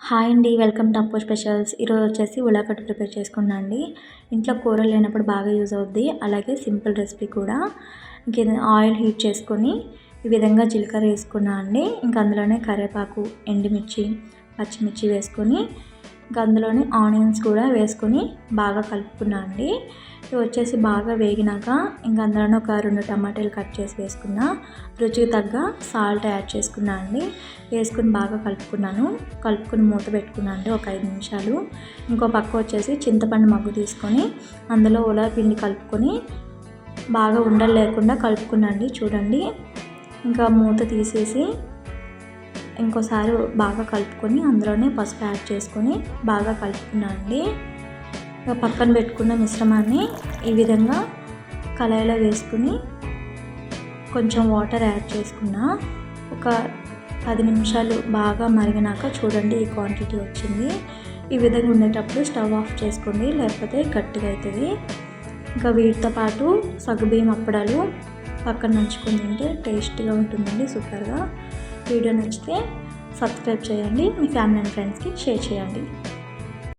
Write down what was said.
Hi అండి welcome to అప్పో specials. ఈరోజు వచ్చేసి ఉల్లాగడ్డ ప్రిపేర్ చేసుకున్నా అండి. ఇంట్లో కూరలు లేనప్పుడు బాగా యూజ్ అవుద్ది. అలాగే సింపుల్ రెసిపీ కూడా. ఇంక ఆయిల్ హీట్ చేసుకొని ఈ విధంగా జీలకర్ర వేసుకున్నా అండి. ఇంకా అందులోనే కరివేపాకు ఎండుమిర్చి పచ్చిమిర్చి వేసుకొని అందులోనే ఆనియన్స్ కూడా వేసుకొని బాగా కలుపుకున్నా అండి. ఇవి వచ్చేసి బాగా వేగినాక ఇంకా అందులోనే ఒక రెండు టమాటాలు కట్ చేసి వేసుకున్న. రుచికి తగ్గ సాల్ట్ యాడ్ చేసుకున్నా అండి. వేసుకుని బాగా కలుపుకున్నాను. కలుపుకుని మూత పెట్టుకున్నాను అండి ఒక ఐదు నిమిషాలు. ఇంకో పక్క వచ్చేసి చింతపండు మగ్గు తీసుకొని అందులో ఉలా పిండి కలుపుకొని బాగా ఉండలు లేకుండా కలుపుకున్నాండి చూడండి. ఇంకా మూత తీసేసి ఇంకోసారి బాగా కలుపుకొని అందులోనే పసుపు యాడ్ చేసుకొని బాగా కలుపుకున్నా అండి. పక్కన పెట్టుకున్న మిశ్రమాన్ని ఈ విధంగా కళాయిలో వేసుకుని కొంచెం వాటర్ యాడ్ చేసుకున్న ఒక పది నిమిషాలు బాగా మరిగినాక చూడండి ఈ క్వాంటిటీ వచ్చింది. ఈ విధంగా ఉండేటప్పుడు స్టవ్ ఆఫ్ చేసుకోండి లేకపోతే గట్టిగా అవుతుంది ఇంకా వీటితో పాటు సగ్గుబియ్యం అప్పడాలు పక్కన నంచుకొని తింటే టేస్ట్గా ఉంటుందండి సూపర్గా. వీడియో నచ్చితే సబ్స్క్రైబ్ చేయండి మీ ఫ్యామిలీ అండ్ ఫ్రెండ్స్కి షేర్ చేయండి.